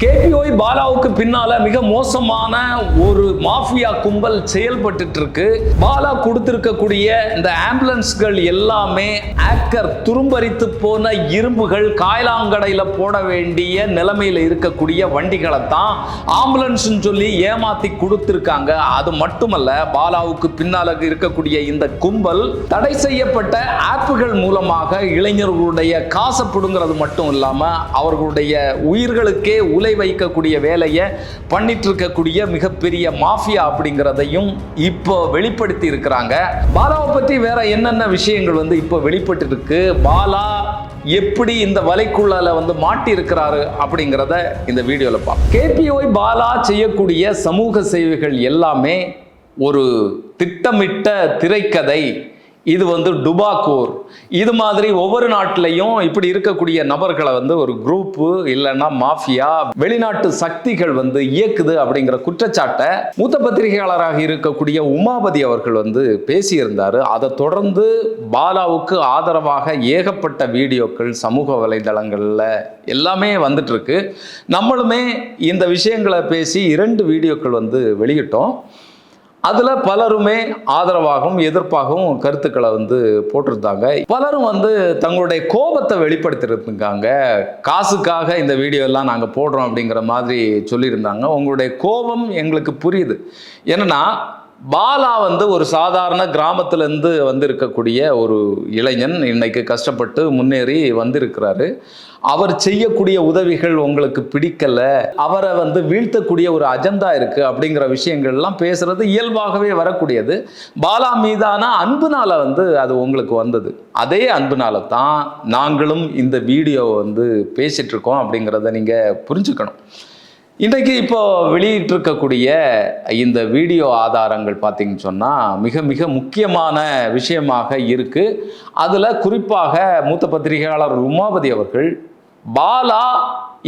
கேபிஓய் பாலாவுக்கு பின்னால மிக மோசமான ஒரு மாஃபியா கும்பல் செயல்பட்டு இருக்கு பாலா கொடுத்திருக்கக்கூடிய இந்த ஆம்புலன்ஸ்கள் எல்லாமே ஆக்கர் துரும்பரித்து போன இரும்புகள் காயலாங்கடையில் போட வேண்டிய நிலைமையில் இருக்கக்கூடிய வண்டிகளை தான் ஆம்புலன்ஸ் சொல்லி ஏமாத்தி கொடுத்திருக்காங்க. அது மட்டுமல்ல பாலாவுக்கு பின்னால இருக்கக்கூடிய இந்த கும்பல் தடை செய்யப்பட்ட ஆப்புகள் மூலமாக இளைஞர்களுடைய காசை பிடுங்கிறது மட்டும் இல்லாம அவர்களுடைய உயிர்களுக்கே உலை வைக்கக்கூடிய வேலையை பண்ணிட்டு இருக்கக்கூடிய மிகப்பெரிய மாஃபியா அப்படிங்கிறதையும் இப்போ வெளிப்படுத்தி இருக்கிறாங்க. பாலாவை பற்றி வேற என்னென்ன விஷயங்கள் வந்து இப்போ வெளிப்பட்டு இருக்கு பாலா எப்படி இந்த வலைக்குள்ளால வந்து மாட்டி இருக்கிறாரு அப்படிங்கிறத இந்த வீடியோவில் பார்ப்போம் கேபிஓய் பாலா செய்யக்கூடிய சமூக சேவைகள் எல்லாமே ஒரு திட்டமிட்ட திரைக்கதை இது வந்து டுபாக்கூர் இது மாதிரி ஒவ்வொரு நாட்டிலையும் இப்படி இருக்கக்கூடிய நபர்களை வந்து ஒரு குரூப்பு இல்லைன்னா மாஃபியா வெளிநாட்டு சக்திகள் வந்து இயக்குது அப்படிங்கிற குற்றச்சாட்டை மூத்த பத்திரிகையாளராக இருக்கக்கூடிய உமாபதி அவர்கள் வந்து பேசியிருந்தார். அதை தொடர்ந்து பாலாவுக்கு ஆதரவாக ஏகப்பட்ட வீடியோக்கள் சமூக வலைதளங்களில் எல்லாமே வந்துட்டு இருக்கு. நம்மளுமே இந்த விஷயங்களை பேசி இரண்டு வீடியோக்கள் வந்து வெளியிட்டோம். அதில் பலருமே ஆதரவாகவும் எதிர்ப்பாகவும் கருத்துக்களை வந்து போட்டிருந்தாங்க. பலரும் வந்து தங்களுடைய கோபத்தை வெளிப்படுத்திருக்காங்க காசுக்காக இந்த வீடியோ எல்லாம் நாங்கள் போடுறோம் அப்படிங்கிற மாதிரி சொல்லியிருந்தாங்க. உங்களுடைய கோபம் எங்களுக்கு புரியுது. என்னென்னா பாலா வந்து ஒரு சாதாரண கிராமத்திலேருந்து வந்திருக்கக்கூடிய ஒரு இளைஞன். இன்னைக்கு கஷ்டப்பட்டு முன்னேறி வந்திருக்கிறாரு. அவர் செய்யக்கூடிய உதவிகள் உங்களுக்கு பிடிக்கல. அவரை வந்து வீழ்த்தக்கூடிய ஒரு அஜெண்டா இருக்குது அப்படிங்கிற விஷயங்கள்லாம் பேசுறது இயல்பாகவே வரக்கூடியது. பாலா மீதான அன்புனால வந்து அது உங்களுக்கு வந்தது. அதே அன்புனால தான் நாங்களும் இந்த வீடியோவை வந்து பேசிட்டு இருக்கோம் அப்படிங்கிறத நீங்கள் புரிஞ்சுக்கணும். இன்றைக்கு இப்போ வெளியிட்டிருக்கக்கூடிய இந்த வீடியோ ஆதாரங்கள் பார்த்தீங்கன்னு சொன்னால் மிக மிக முக்கியமான விஷயமாக இருக்குது அதில் குறிப்பாக மூத்த பத்திரிகையாளர் உமாபதி அவர்கள் பாலா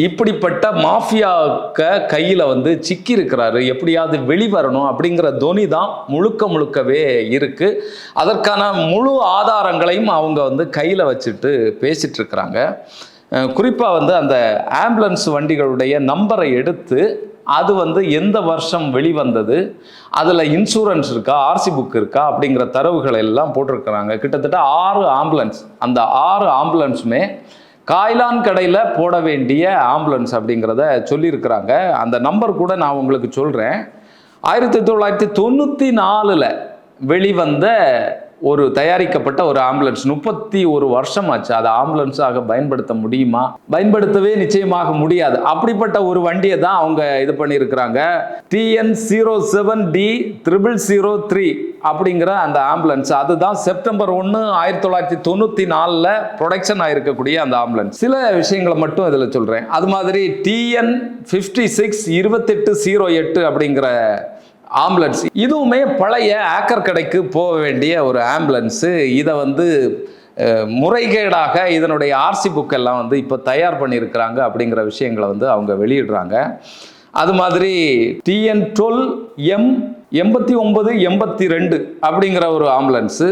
இப்படிப்பட்ட மாஃபியாக்க கையில் வந்து சிக்கி இருக்கிறாரு. எப்படியாவது வெளிவரணும் அப்படிங்கிற தொனி தான் முழுக்க முழுக்கவே இருக்குது அதற்கான முழு ஆதாரங்களையும் அவங்க வந்து கையில் வச்சுட்டு பேசிகிட்ருக்கிறாங்க இருக்கிறாங்க. குறிப்பாக வந்து அந்த ஆம்புலன்ஸ் வண்டிகளுடைய நம்பரை எடுத்து அது வந்து எந்த வருஷம் வெளிவந்தது அதில் இன்சூரன்ஸ் இருக்கா ஆர்சி புக் இருக்கா அப்படிங்கிற தரவுகளை எல்லாம் போட்டிருக்கிறாங்க. கிட்டத்தட்ட ஆறு ஆம்புலன்ஸ் அந்த ஆறு ஆம்புலன்ஸுமே காய்லான் கடையில் போட வேண்டிய ஆம்புலன்ஸ் அப்படிங்கிறத சொல்லியிருக்கிறாங்க. அந்த நம்பர் கூட நான் உங்களுக்கு சொல்கிறேன் ஆயிரத்தி தொள்ளாயிரத்தி தொண்ணூற்றி நாலில் வெளிவந்த ஒரு தயாரிக்கப்பட்ட ஒரு ஆம்புலன்ஸ். முப்பத்தி ஒரு வருஷம் ஆச்சு அதை ஆம்புலன்ஸாக பயன்படுத்த முடியுமா? பயன்படுத்தவே நிச்சயமாக முடியாது. அப்படிப்பட்ட ஒரு வண்டியை தான் அவங்க இது பண்ணியிருக்கிறாங்க. TN zero seven D triple zero three அப்படிங்கிற அந்த ஆம்புலன்ஸ். அதுதான் செப்டம்பர் ஒன்று ஆயிரத்தி தொள்ளாயிரத்தி தொண்ணூற்றி நாலில் ப்ரொடக்ஷன் ஆகிருக்கக்கூடிய அந்த ஆம்புலன்ஸ். சில விஷயங்களை மட்டும் இதில் சொல்கிறேன் அது மாதிரி டிஎன் ஃபிஃப்டி சிக்ஸ் இருபத்தெட்டு ஜீரோ எட்டு அப்படிங்கிற ஆம்புலன்ஸ். இதுவுமே பழைய ஆக்கர் கடைக்கு போக வேண்டிய ஒரு ஆம்புலன்ஸு. இதை வந்து முறைகேடாக இதனுடைய ஆர்சி புக்கெல்லாம் வந்து இப்போ தயார் பண்ணியிருக்கிறாங்க அப்படிங்கிற விஷயங்களை வந்து அவங்க வெளியிடுறாங்க. அது மாதிரி டிஎன் டுவெல் எம் எண்பத்தி ஒன்பது எண்பத்தி ரெண்டு அப்படிங்கிற ஒரு ஆம்புலன்ஸு.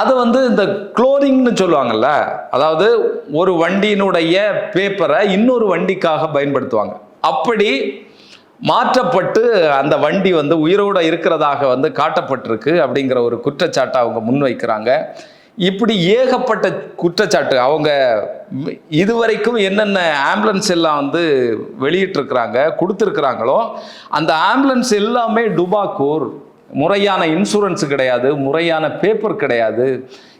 அது வந்து இந்த குளோரிங்னு சொல்லுவாங்கல்ல அதாவது ஒரு வண்டியினுடைய பேப்பரை இன்னொரு வண்டிக்காக பயன்படுத்துவாங்க. அப்படி மாற்றப்பட்டு அந்த வண்டி வந்து உயிரோடு இருக்கிறதாக வந்து காட்டப்பட்டிருக்கு அப்படிங்கிற ஒரு குற்றச்சாட்டை அவங்க முன்வைக்கிறாங்க. இப்படி ஏகப்பட்ட குற்றச்சாட்டு அவங்க இதுவரைக்கும் என்னென்ன ஆம்புலன்ஸ் எல்லாம் வந்து வெளியிட்டிருக்கிறாங்க கொடுத்துருக்குறாங்களோ அந்த ஆம்புலன்ஸ் எல்லாமே டுபாக்கூர் முறையான இன்சூரன்ஸ் கிடையாது முறையான பேப்பர் கிடையாது.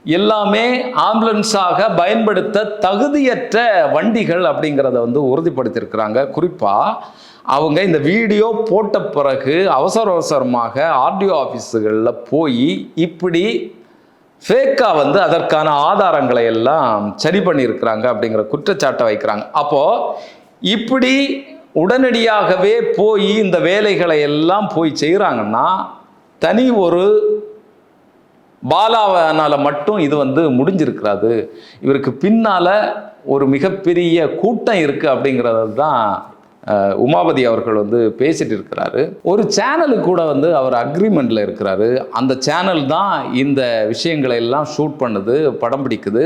எல்லாமே ஆம்புலன்ஸாக பயன்படுத்த தகுதியற்ற வண்டிகள் அப்படிங்கிறத வந்து உறுதிப்படுத்தியிருக்கிறாங்க. குறிப்பாக அவங்க இந்த வீடியோ போட்ட பிறகு அவசர அவசரமாக ஆர்டிஓ ஆஃபீஸுகளில் போய் இப்படி ஃபேக்காக வந்து அதற்கான ஆதாரங்களை எல்லாம் சரி பண்ணியிருக்கிறாங்க அப்படிங்கிற குற்றச்சாட்டை வைக்கிறாங்க. அப்போது இப்படி உடனடியாகவே போய் இந்த வேலைகளை எல்லாம் போய் செய்கிறாங்கன்னா தனி ஒரு பாலாவனால் மட்டும் இது வந்து முடிஞ்சிருக்கிறாது. இவருக்கு பின்னால் ஒரு மிகப்பெரிய கூட்டம் இருக்குது அப்படிங்கிறது தான் உமாபதி அவர்கள் வந்து பேசிட்டு இருக்கிறாரு. ஒரு சேனலுக்கு கூட வந்து அவர் அக்ரிமெண்ட்ல இருக்கிறாரு. அந்த சேனல் தான் இந்த விஷயங்களை எல்லாம் ஷூட் பண்ணுது படம் பிடிக்குது.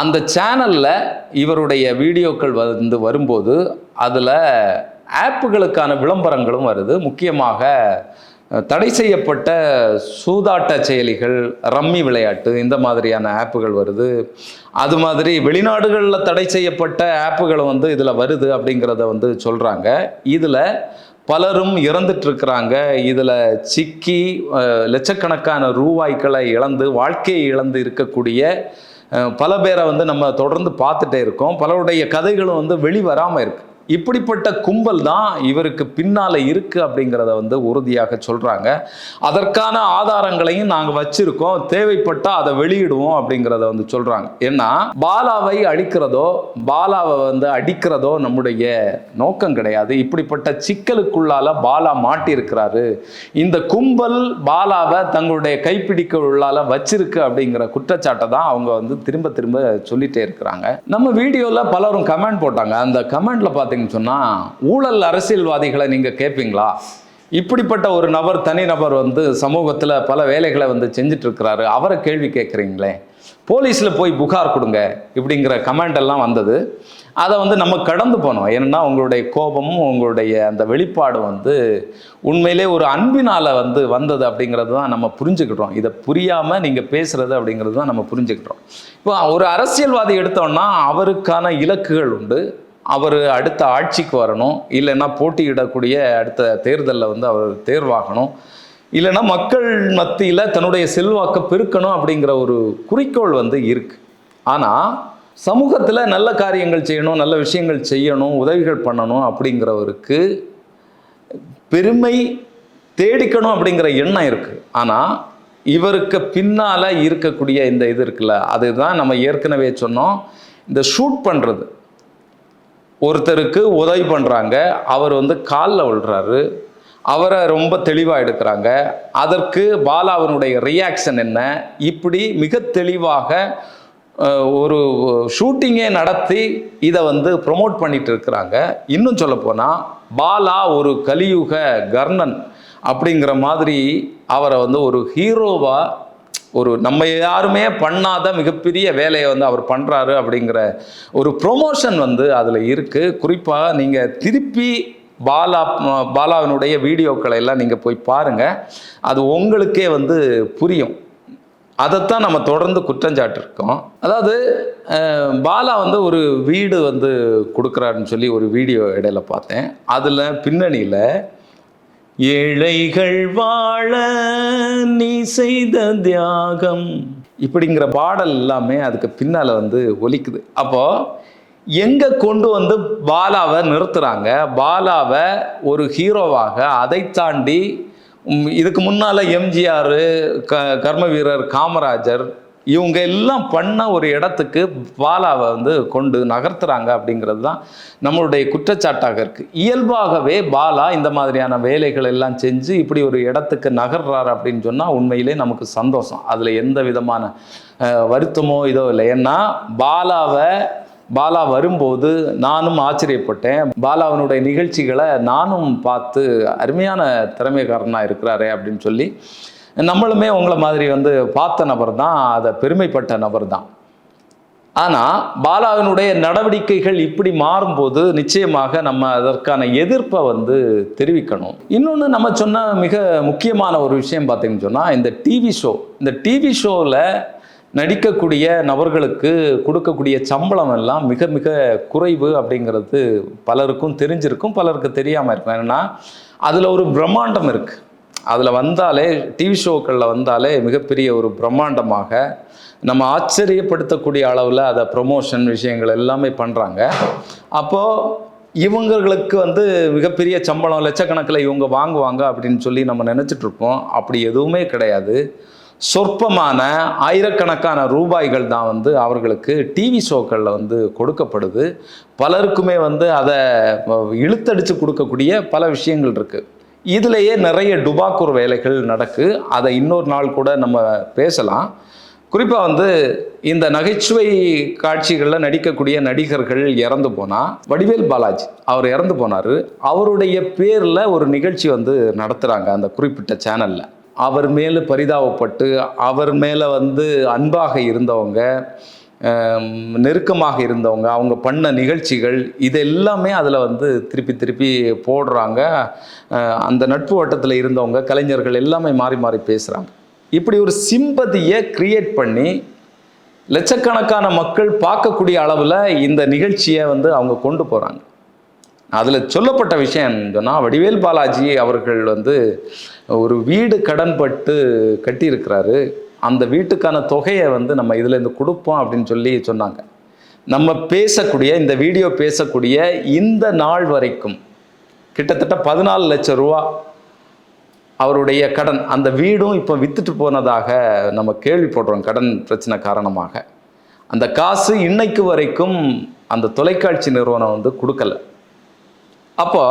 அந்த சேனலில் இவருடைய வீடியோக்கள் வந்து வரும்போது அதில் ஆப்புகளுக்கான விளம்பரங்களும் வருது. முக்கியமாக தடை செய்யப்பட்ட சூதாட்ட செயலிகள் ரம்மி விளையாட்டு இந்த மாதிரியான ஆப்புகள் வருது. அது மாதிரி வெளிநாடுகளில் தடை செய்யப்பட்ட ஆப்புகள் வந்து இதில் வருது அப்படிங்கிறத வந்து சொல்கிறாங்க இதில் பலரும் இறந்துட்டுருக்கிறாங்க. இதில் சிக்கி லட்சக்கணக்கான ரூபாய்களை இழந்து வாழ்க்கையை இழந்து இருக்கக்கூடிய பல பேரை வந்து நம்ம தொடர்ந்து பார்த்துட்டே இருக்கோம். பலருடைய கதைகளும் வந்து வெளிவராமல் இருக்குது இப்படிப்பட்ட கும்பல் தான் இவருக்கு பின்னால இருக்கு அப்படிங்கிறத வந்து உறுதியாக சொல்றாங்க. அதற்கான ஆதாரங்களையும் நாங்க வச்சிருக்கோம். தேவைப்பட்டா அதை வெளியிடுவோம் அப்படிங்கிறத வந்து சொல்றாங்க. ஏன்னா பாலாவை அழிக்கிறதோ பாலாவை வந்து அடிக்கிறதோ நம்முடைய நோக்கம் கிடையாது. இப்படிப்பட்ட சிக்கலுக்குள்ளால பாலா மாட்டியிருக்கிறாரு. இந்த கும்பல் பாலாவை தங்களுடைய கைப்பிடிக்க உள்ளால வச்சிருக்கு அப்படிங்கிற குற்றச்சாட்டை தான் அவங்க வந்து திரும்ப திரும்ப சொல்லிட்டே இருக்கிறாங்க. நம்ம வீடியோல பலரும் கமெண்ட் போட்டாங்க. அந்த கமெண்ட்ல பார்த்தீங்கன்னு சொன்னா ஊழல் அரசியல்வாதிகளை நீங்கள் கேட்பீங்களா இப்படிப்பட்ட ஒரு நபர் தனி நபர் வந்து சமூகத்தில் பல வேலைகளை வந்து செஞ்சுட்டு இருக்கிறாரு அவரை கேள்வி கேட்குறீங்களே. போலீஸில் போய் புகார் கொடுங்க இப்படிங்கிற கமெண்ட் எல்லாம் வந்தது. அதை வந்து நம்ம கடந்து போனோம். ஏன்னா உங்களுடைய கோபமும் உங்களுடைய அந்த வெளிப்பாடு வந்து உண்மையிலே ஒரு அன்பினால் வந்து வந்தது அப்படிங்கிறது தான் நம்ம புரிஞ்சுக்கிட்டோம். இதை புரியாமல் நீங்கள் பேசுகிறது அப்படிங்கிறது தான் நம்ம புரிஞ்சுக்கிட்டோம். இப்போ ஒரு அரசியல்வாதி எடுத்தோம்னா அவருக்கான இலக்குகள் உண்டு. அவர் அடுத்த ஆட்சிக்கு வரணும். இல்லைன்னா போட்டியிடக்கூடிய அடுத்த தேர்தலில் வந்து அவர் தேர்வாகணும். இல்லைன்னா மக்கள் மத்தியில் தன்னுடைய செல்வாக்க பெருக்கணும் அப்படிங்கிற ஒரு குறிக்கோள் வந்து இருக்குது ஆனால் சமூகத்தில் நல்ல காரியங்கள் செய்யணும் நல்ல விஷயங்கள் செய்யணும் உதவிகள் பண்ணணும் அப்படிங்கிறவருக்கு பெருமை தேடிக்கணும் அப்படிங்கிற எண்ணம் இருக்குது ஆனால் இவருக்கு பின்னால் இருக்கக்கூடிய இந்த இது இருக்குல்ல அதுதான் நம்ம ஏற்கனவே சொன்னோம். இந்த ஷூட் பண்ணுறது ஒருத்தருக்கு உதவி பண்ணுறாங்க அவர் வந்து காலில் விழுறாரு. அவரை ரொம்ப தெளிவாக எடுக்கிறாங்க. அதற்கு பாலாவனுடைய ரியாக்ஷன் என்ன? இப்படி மிக தெளிவாக ஒரு ஷூட்டிங்கே நடத்தி இதை வந்து ப்ரொமோட் பண்ணிட்டு இருக்கிறாங்க. இன்னும் சொல்லப்போனால் பாலா ஒரு கலியுக கர்ணன் அப்படிங்கிற மாதிரி அவரை வந்து ஒரு ஹீரோவாக ஒரு நம்ம யாருமே பண்ணாத மிகப்பெரிய வேலையை வந்து அவர் பண்ணுறாரு அப்படிங்கிற ஒரு ப்ரொமோஷன் வந்து அதில் இருக்குது குறிப்பாக நீங்கள் திருப்பி பாலா பாலாவினுடைய வீடியோக்களை எல்லாம் நீங்கள் போய் பாருங்கள் அது உங்களுக்கே வந்து புரியும். அதைத்தான் நம்ம தொடர்ந்து குற்றஞ்சாட்டிருக்கோம் அதாவது பாலா வந்து ஒரு வீடு வந்து கொடுக்குறாருன்னு சொல்லி ஒரு வீடியோ இடையில பார்த்தேன். அதில் பின்னணியில் ஏழைகள் வாழ நீ செய்த தியாகம். இப்படிங்கிற பாடல் எல்லாமே அதுக்கு பின்னால் வந்து ஒலிக்குது. அப்போ எங்கே கொண்டு வந்து பாலாவை நிறுத்துறாங்க? பாலாவை ஒரு ஹீரோவாக அதை தாண்டி இதுக்கு முன்னால் எம்ஜிஆர் க கர்ம வீரர் காமராஜர் இவங்க எல்லாம் பண்ண ஒரு இடத்துக்கு பாலாவை வந்து கொண்டு நகர்த்துறாங்க அப்படிங்கிறது தான் நம்மளுடைய குற்றச்சாட்டாக இருக்குது இயல்பாகவே பாலா இந்த மாதிரியான வேலைகள் எல்லாம் செஞ்சு இப்படி ஒரு இடத்துக்கு நகர்றாரு அப்படின்னு சொன்னால் உண்மையிலே நமக்கு சந்தோஷம். அதில் எந்த விதமான வருத்தமோ இதோ இல்லை. ஏன்னா பாலாவை பாலா வரும்போது நானும் ஆச்சரியப்பட்டேன். பாலாவினுடைய நிகழ்ச்சிகளை நானும் பார்த்து அருமையான திறமைக்காரனாக இருக்கிறாரே அப்படின்னு சொல்லி நம்மளுமே உங்களை மாதிரி வந்து பார்த்த நபர் தான் அதை பெருமைப்பட்ட நபர் தான் ஆனால் பாலாவினுடைய நடவடிக்கைகள் இப்படி மாறும்போது நிச்சயமாக நம்ம அதற்கான எதிர்ப்பை வந்து தெரிவிக்கணும். இன்னொன்று நம்ம சொன்ன மிக முக்கியமான ஒரு விஷயம் பார்த்தீங்கன்னு சொன்னால் இந்த டிவி ஷோ இந்த டிவி ஷோவில் நடிக்கக்கூடிய நபர்களுக்கு கொடுக்கக்கூடிய சம்பளம் எல்லாம் மிக மிக குறைவு அப்படிங்கிறது பலருக்கும் தெரிஞ்சிருக்கும் பலருக்கு தெரியாமல் இருக்கும். ஏன்னா அதில் ஒரு பிரம்மாண்டம் இருக்குது அதில் வந்தாலே டிவி ஷோக்களில் வந்தாலே மிகப்பெரிய ஒரு பிரம்மாண்டமாக நம்ம ஆச்சரியப்படுத்தக்கூடிய அளவில் அதை ப்ரொமோஷன் விஷயங்கள் எல்லாமே பண்ணுறாங்க அப்போது இவங்களுக்கு வந்து மிகப்பெரிய சம்பளம் லட்சக்கணக்கில் இவங்க வாங்குவாங்க அப்படின்னு சொல்லி நம்ம நினச்சிட்ருப்போம் அப்படி எதுவுமே கிடையாது. சொற்பமான ஆயிரக்கணக்கான ரூபாய்கள் தான் வந்து அவர்களுக்கு டிவி ஷோக்களில் வந்து கொடுக்கப்படுது. பலருக்குமே வந்து அதை இழுத்தடித்து கொடுக்கக்கூடிய பல விஷயங்கள் இருக்குது இதுலேயே நிறைய டுபாக்கூர் வேலைகள் நடக்கு. அதை இன்னொரு நாள் கூட நம்ம பேசலாம். குறிப்பாக வந்து இந்த நகைச்சுவை காட்சிகளில் நடிக்கக்கூடிய நடிகர்கள் இறந்து போனால் வடிவேல் பாலாஜி அவர் இறந்து போனார். அவருடைய பேரில் ஒரு நிகழ்ச்சி வந்து நடத்துகிறாங்க அந்த குறிப்பிட்ட சேனலில். அவர் மேலே பரிதாபப்பட்டு அவர் மேலே வந்து அன்பாக இருந்தவங்க நெருக்கமாக இருந்தவங்க அவங்க பண்ண நிகழ்ச்சிகள் இது எல்லாமே அதில் வந்து திருப்பி திருப்பி போடுறாங்க. அந்த நட்பு வட்டத்தில் இருந்தவங்க கலைஞர்கள் எல்லாமே மாறி மாறி பேசுகிறாங்க இப்படி ஒரு சிம்பதியை கிரியேட் பண்ணி லட்சக்கணக்கான மக்கள் பார்க்கக்கூடிய அளவில் இந்த நிகழ்ச்சியை வந்து அவங்க கொண்டு போகிறாங்க அதில் சொல்லப்பட்ட விஷயம் சொன்னால் வடிவேல் பாலாஜி அவர்கள் வந்து ஒரு வீடு கடன்பட்டு கட்டியிருக்கிறாரு. அந்த வீட்டுக்கான தொகையை வந்து நம்ம இதுலேருந்து கொடுப்போம் அப்படின்னு சொல்லி சொன்னாங்க. நம்ம பேசக்கூடிய இந்த வீடியோ பேசக்கூடிய இந்த நாள் வரைக்கும் கிட்டத்தட்ட பதினாலு லட்சம் ரூபா அவருடைய கடன் அந்த வீடும் இப்போ வித்துட்டு போனதாக நம்ம கேள்விப்படுறோம் கடன் பிரச்சனை காரணமாக. அந்த காசு இன்னைக்கு வரைக்கும் அந்த தொலைக்காட்சி நிறுவனம் வந்து கொடுக்கல. அப்போ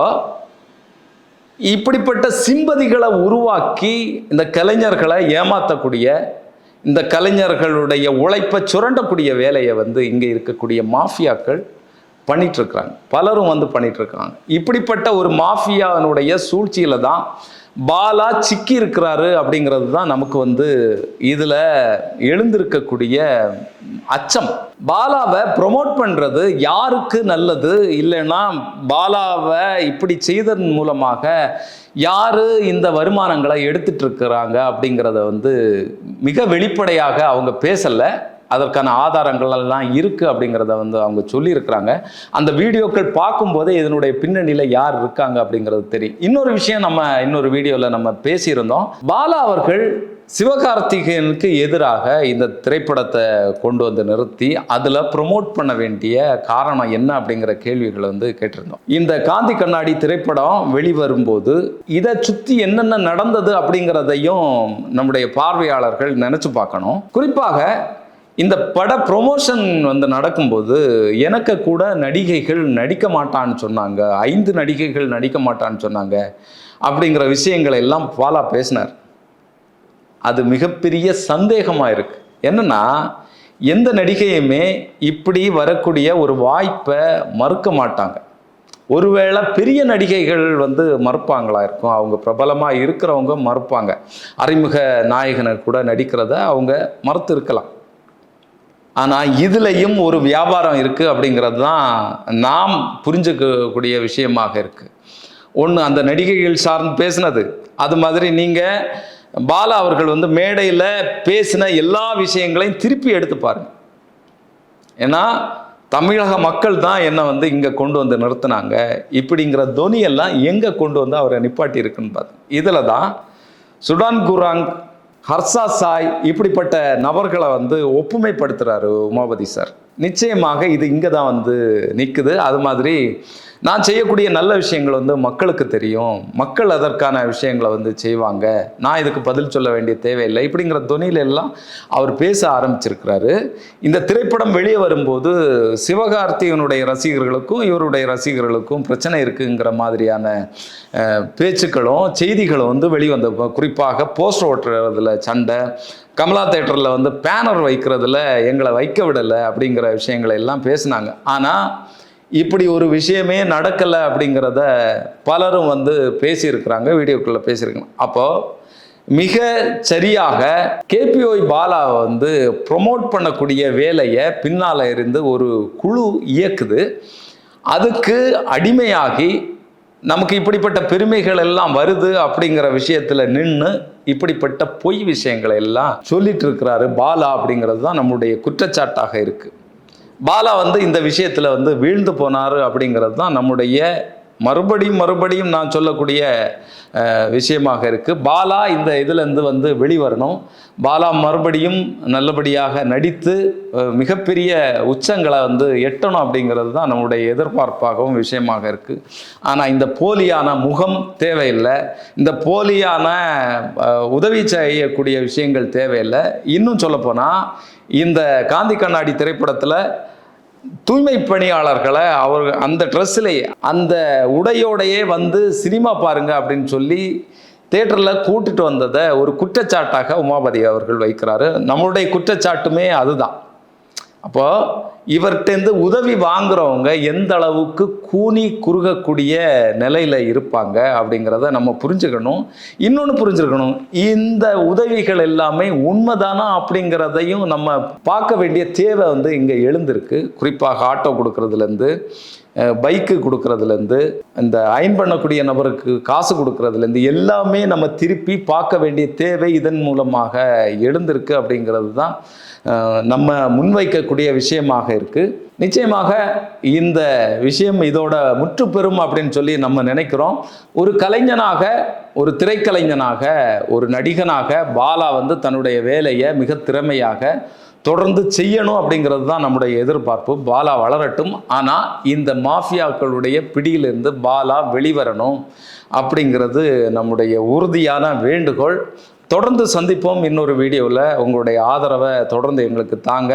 இப்படிப்பட்ட சிம்பதிகளை உருவாக்கி இந்த கலைஞர்களை ஏமாற்றக்கூடிய இந்த கலைஞர்களுடைய உழைப்பை சுரண்டக்கூடிய வேலையை வந்து இங்கே இருக்கக்கூடிய மாஃபியாக்கள் பண்ணிட்டு இருக்கிறாங்க பலரும் வந்து பண்ணிட்டு இருக்காங்க இப்படிப்பட்ட ஒரு மாஃபியானுடைய சூழ்ச்சியில தான் பாலா சிக்கி இருக்கிறாரு அப்படிங்கிறது தான் நமக்கு வந்து இதில் எழுந்திருக்கக்கூடிய அச்சம். பாலாவை ப்ரொமோட் பண்ணுறது யாருக்கு நல்லது? இல்லைன்னா பாலாவை இப்படி செய்ததன் மூலமாக யார் இந்த வருமானங்களை எடுத்துட்டு இருக்கிறாங்க அப்படிங்கிறத வந்து மிக வெளிப்படையாக அவங்க பேசலை. அதற்கான ஆதாரங்கள் எல்லாம் இருக்குது அப்படிங்கிறத வந்து அவங்க சொல்லியிருக்கிறாங்க. அந்த வீடியோக்கள் பார்க்கும்போதே இதனுடைய பின்னணியில் யார் இருக்காங்க அப்படிங்கிறது தெரியும். இன்னொரு விஷயம் நம்ம இன்னொரு வீடியோவில் நம்ம பேசியிருந்தோம். பாலா அவர்கள் சிவகார்த்திகேயனுக்கு எதிராக இந்த திரைப்படத்தை கொண்டு வந்து நிறுத்தி அதில் ப்ரொமோட் பண்ண வேண்டிய காரணம் என்ன அப்படிங்கிற கேள்விகளை வந்து கேட்டிருந்தோம். இந்த காந்தி கண்ணாடி திரைப்படம் வெளிவரும்போது இதை சுற்றி என்னென்ன நடந்தது அப்படிங்கிறதையும் நம்முடைய பார்வையாளர்கள் நினச்சி பார்க்கணும். குறிப்பாக இந்த பட ப்ரொமோஷன் வந்து நடக்கும்போது எனக்கு கூட நடிகைகள் நடிக்க மாட்டான்னு சொன்னாங்க. ஐந்து நடிகைகள் நடிக்க மாட்டான்னு சொன்னாங்க. அப்படிங்கிற விஷயங்களை எல்லாம் பாலா பேசினார். அது மிகப்பெரிய சந்தேகமாக இருக்கு. என்னன்னா எந்த நடிகையுமே இப்படி வரக்கூடிய ஒரு வாய்ப்பை மறுக்க மாட்டாங்க. ஒருவேளை பெரிய நடிகைகள் வந்து மறுப்பாங்களா இருக்கும். அவங்க பிரபலமாக இருக்கிறவங்க மறுப்பாங்க. அறிமுக நாயகனை கூட நடிக்கிறத அவங்க மறுத்து இருக்கலாம் ஆனால் இதுலேயும் ஒரு வியாபாரம் இருக்குது அப்படிங்கிறது தான் நாம் புரிஞ்சுக்கக்கூடிய விஷயமாக இருக்குது ஒன்று அந்த நடிகைகள் சார்ந்து பேசினது. அது மாதிரி நீங்கள் பாலா அவர்கள் வந்து மேடையில் பேசின எல்லா விஷயங்களையும் திருப்பி எடுத்து பாருங்கள் ஏன்னா தமிழக மக்கள் தான் என்னை வந்து இங்கே கொண்டு வந்து நிறுத்தினாங்க. இப்படிங்கிற துணியெல்லாம் எங்கே கொண்டு வந்து அவரை நிப்பாட்டி இருக்குன்னு பார்த்து இதில் தான் சுடான் குராங் ஹர்ஷா சாய் இப்படிப்பட்ட நபர்களை வந்து ஒப்புமைப்படுத்துகிறாரு உமாபதி சார். நிச்சயமாக இது இங்கே தான் வந்து நிற்குது அது மாதிரி நான் செய்யக்கூடிய நல்ல விஷயங்கள் வந்து மக்களுக்கு தெரியும். மக்கள் அதற்கான விஷயங்களை வந்து செய்வாங்க. நான் இதுக்கு பதில் சொல்ல வேண்டிய தேவையில்லை. இப்படிங்கிற துணியில எல்லாம் அவர் பேச ஆரம்பிச்சிருக்கிறாரு. இந்த திரைப்படம் வெளியே வரும்போது சிவகார்த்திகனுடைய ரசிகர்களுக்கும் இவருடைய ரசிகர்களுக்கும் பிரச்சனை இருக்குங்கிற மாதிரியான பேச்சுக்களும் செய்திகளும் வந்து வெளிவந்த குறிப்பாக போஸ்டர் ஓட்டுறதுல சண்டை கமலா தேட்டரில் வந்து பேனர் வைக்கிறதுல எங்களை வைக்க விடலை அப்படிங்கிற விஷயங்களை எல்லாம் பேசினாங்க. ஆனால் இப்படி ஒரு விஷயமே நடக்கலை அப்படிங்கிறத பலரும் வந்து பேசியிருக்கிறாங்க வீடியோக்குள்ளே பேசியிருக்காங்க. அப்போது மிக சரியாக கேபிஓய் பாலாவை வந்து ப்ரொமோட் பண்ணக்கூடிய வேலையை பின்னால் இருந்து ஒரு குழு இயக்குது. அதுக்கு அடிமையாகி நமக்கு இப்படிப்பட்ட பெருமைகள் எல்லாம் வருது அப்படிங்கிற விஷயத்தில் நின்று இப்படிப்பட்ட பொய் விஷயங்களை எல்லாம் சொல்லிட்டு இருக்கிறாரு பாலா அப்படிங்கிறது தான் நம்முடைய குற்றச்சாட்டாக இருக்குது பாலா வந்து இந்த விஷயத்தில் வந்து வீழ்ந்து போனார் அப்படிங்கிறது தான் நம்முடைய மறுபடியும் மறுபடியும் நான் சொல்லக்கூடிய விஷயமாக இருக்குது பாலா இந்த இதுலேருந்து வந்து வெளிவரணும். பாலா மறுபடியும் நல்லபடியாக நடித்து மிகப்பெரிய உச்சங்களை வந்து எட்டணும் அப்படிங்கிறது தான் நம்முடைய எதிர்பார்ப்பாகவும் விஷயமாக இருக்குது ஆனால் இந்த போலியான முகம் தேவையில்லை. இந்த போலியான உதவி செய்யக்கூடிய விஷயங்கள் தேவையில்லை. இன்னும் சொல்லப்போனால் இந்த காந்தி கண்ணாடி திரைப்படத்தில் தூய்மை பணியாளர்களை அவர் அந்த ட்ரெஸ்ஸிலேயே அந்த உடையோடையே வந்து சினிமா பாருங்க அப்படின்னு சொல்லி தேட்டரில் கூட்டிட்டு வந்ததை ஒரு குற்றச்சாட்டாக உமாபதி அவர்கள் வைக்கிறாரு. நம்மளுடைய குற்றச்சாட்டுமே அதுதான். அப்போ இவர்கிட்டேருந்து உதவி வாங்குறவங்க எந்த அளவுக்கு கூனி குறுகக்கூடிய நிலையில் இருப்பாங்க அப்படிங்கிறத நம்ம புரிஞ்சுக்கணும். இன்னொன்று புரிஞ்சுருக்கணும் இந்த உதவிகள் எல்லாமே உண்மைதானா அப்படிங்கிறதையும் நம்ம பார்க்க வேண்டிய தேவை வந்து இங்கே எழுந்திருக்கு. குறிப்பாக ஆட்டோ கொடுக்கறதுலேருந்து பைக்கு கொடுக்கறதுலேருந்து இந்த அயன் பண்ணக்கூடிய நபருக்கு காசு கொடுக்கறதுலேருந்து எல்லாமே நம்ம திருப்பி பார்க்க வேண்டிய தேவை இதன் மூலமாக எழுந்திருக்கு அப்படிங்கிறது தான் நம்ம முன்வைக்கக்கூடிய விஷயமாக இருக்குது நிச்சயமாக இந்த விஷயம் இதோட முற்றுப்பெறும் அப்படின்னு சொல்லி நம்ம நினைக்கிறோம். ஒரு கலைஞனாக ஒரு திரைக்கலைஞனாக ஒரு நடிகனாக பாலா வந்து தன்னுடைய வேலையை மிக திறமையாக தொடர்ந்து செய்யணும் அப்படிங்கிறது தான் நம்முடைய எதிர்பார்ப்பு. பாலா வளரட்டும். ஆனால் இந்த மாஃபியாக்களுடைய பிடியிலிருந்து பாலா வெளிவரணும் அப்படிங்கிறது நம்முடைய உறுதியான வேண்டுகோள். தொடர்ந்து சந்திப்போம் இன்னொரு வீடியோவில். உங்களுடைய ஆதரவை தொடர்ந்து எங்களுக்கு தாங்க.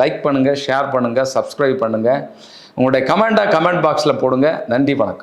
லைக் பண்ணுங்கள் ஷேர் பண்ணுங்கள் சப்ஸ்கிரைப் பண்ணுங்கள் உங்களுடைய கமெண்ட்டாக கமெண்ட் பாக்ஸில் போடுங்க. நன்றி வணக்கம்.